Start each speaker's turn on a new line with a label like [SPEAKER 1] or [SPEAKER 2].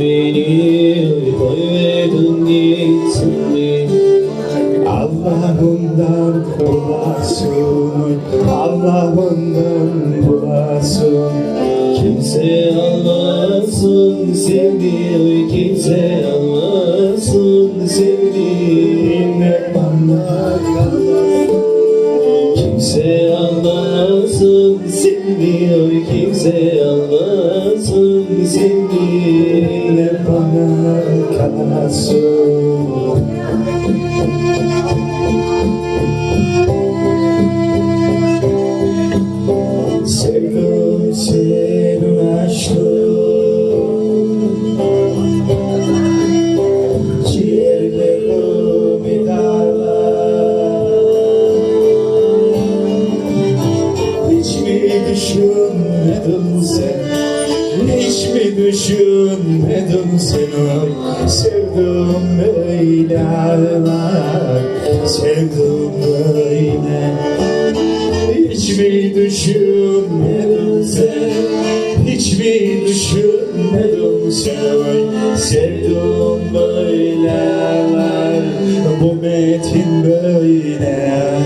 [SPEAKER 1] beni Buyurdun gitsin beni. Allah'ından bulasın Allah'ından bulasın
[SPEAKER 2] Kimse almasın sevdiği Kimse almasın
[SPEAKER 1] sevdiğini Bana
[SPEAKER 2] Kimse almasın sevdiği Kimse almasın
[SPEAKER 1] sevdiğini Sevdim senin aşkın Ciğerlerimi dağlar Hiç mi düşünmedin sen Hiç mi düşünmedin sen Ay, Sevdim öyle ağlar Sevdim öyle hiç mi düşünmedin sen Hiç mi düşünmedin sen? Sevdim böyle. Bu metin böyle